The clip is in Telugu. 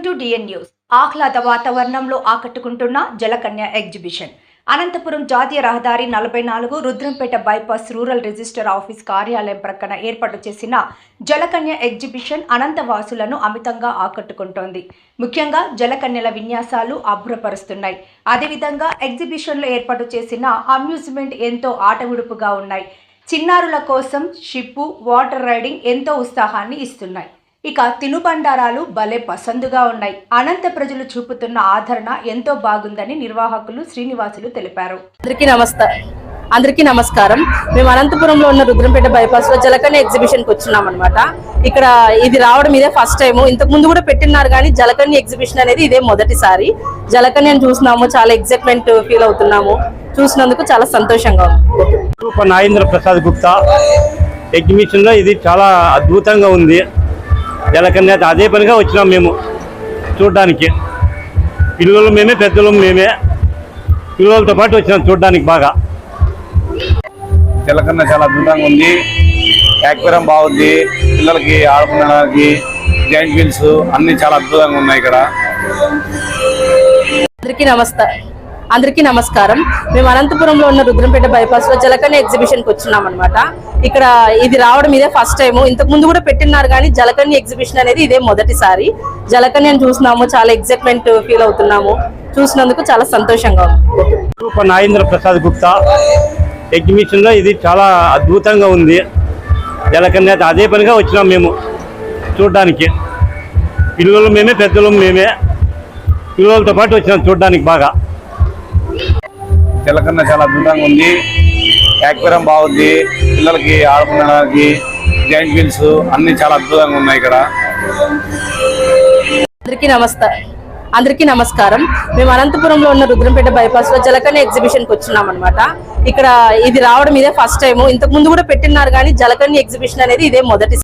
Welcome to DN news. ఆహ్లాద వాతావరణంలో ఆకట్టుకుంటున్న జలకన్య ఎగ్జిబిషన్. అనంతపురం జాతీయ రహదారి నలభై నాలుగు Rudrampeta bypass rural register office కార్యాలయం ప్రక్కన ఏర్పాటు చేసిన జలకన్య ఎగ్జిబిషన్ అనంతవాసులను అమితంగా ఆకట్టుకుంటోంది. ముఖ్యంగా జలకన్యల విన్యాసాలు అభ్రపరుస్తున్నాయి అదేవిధంగా ఎగ్జిబిషన్లో ఏర్పాటు చేసిన అమ్యూజ్మెంట్ ఎంతో ఆటవిడుపుగా ఉన్నాయి. చిన్నారుల కోసం షిప్పు వాటర్ రైడింగ్ ఎంతో ఉత్సాహాన్ని ఇస్తున్నాయి. ఇక తినుబండారాలు భలే పసందుగా ఉన్నాయి. అనంత ప్రజలు చూపుతున్న ఆదరణ ఎంతో బాగుందని నిర్వాహకులు శ్రీనివాసులు తెలిపారు. అందరికీ నమస్తే. అందరికీ నమస్కారం. మేము అనంతపురంలో ఉన్న రుద్రంపేట బైపాస్లో జలకన్య ఎగ్జిబిషన్కి వచ్చినాం అనమాట ఇక్కడ ఇది రావడం ఇదే ఫస్ట్ టైం ఇంతకు ముందు కూడా పెట్టినారు కానీ జలకన్య ఎగ్జిబిషన్ అనేది ఇదే మొదటిసారి. జలకన్యను చూసినాము చాలా ఎగ్జైట్మెంట్ ఫీల్ అవుతున్నాము. చూసినందుకు చాలా సంతోషంగా ఉంది. రూప నాగేంద్ర ప్రసాద్ గుప్తా. ఎగ్జిబిషన్లో ఇది చాలా అద్భుతంగా ఉంది. జలకన్య అదే పనిగా వచ్చినాం మేము. చూడడానికి. పిల్లలు మేమే పెద్దలు మేమే. పిల్లలతో పాటు వచ్చినాం చూడడానికి బాగా. చిలకన్న చాలా అద్భుతంగా ఉంది. యాక్వేరియం బాగుంది. పిల్లలకి ఆడుకునడానికి జాయింట్ వీల్స్ అన్ని చాలా అద్భుతంగా ఉన్నాయి ఇక్కడ. అందరికీ నమస్తే అందరికీ నమస్కారం. మేము అనంతపురంలో ఉన్న రుద్రంపేట బైపాస్లో జలకన్య ఎగ్జిబిషన్కి వచ్చినాం అనమాట ఇక్కడ ఇది రావడం ఇదే ఫస్ట్ టైం ఇంతకు ముందు కూడా పెట్టినారు కానీ జలకన్య ఎగ్జిబిషన్ అనేది ఇదే మొదటిసారి. జలకన్యను చూసినాము చాలా ఎగ్జైట్మెంట్ ఫీల్ అవుతున్నాము. చూసినందుకు చాలా సంతోషంగా ఉంది. నాగేంద్ర ప్రసాద్ గుప్తా. ఎగ్జిబిషన్లో ఇది చాలా అద్భుతంగా ఉంది. జలకన్య అదే పనిగా వచ్చినాం మేము చూడడానికి. పిల్లలు మేమే పెద్దలు మేమే. పిల్లలతో పాటు వచ్చినాం చూడడానికి బాగా. చిలకన్న చాలా అద్భుతంగా ఉంది. యాక్వేరియం బాగుంది. పిల్లలకి ఆడుకునడానికి జాయింట్ వీల్స్ అన్ని చాలా అద్భుతంగా ఉన్నాయి ఇక్కడ. అందరికీ నమస్కారం అందరికీ నమస్కారం. మేము అనంతపురంలో ఉన్న రుద్రంపేట బైపాస్లో జలకన్న ఎగ్జిబిషన్కి వచ్చినాం అనమాట ఇక్కడ ఇది రావడం ఇదే ఫస్ట్ టైం ఇంతకు ముందు కూడా పెట్టినారు కానీ జలకన్య ఎగ్జిబిషన్ అనేది ఇదే మొదటి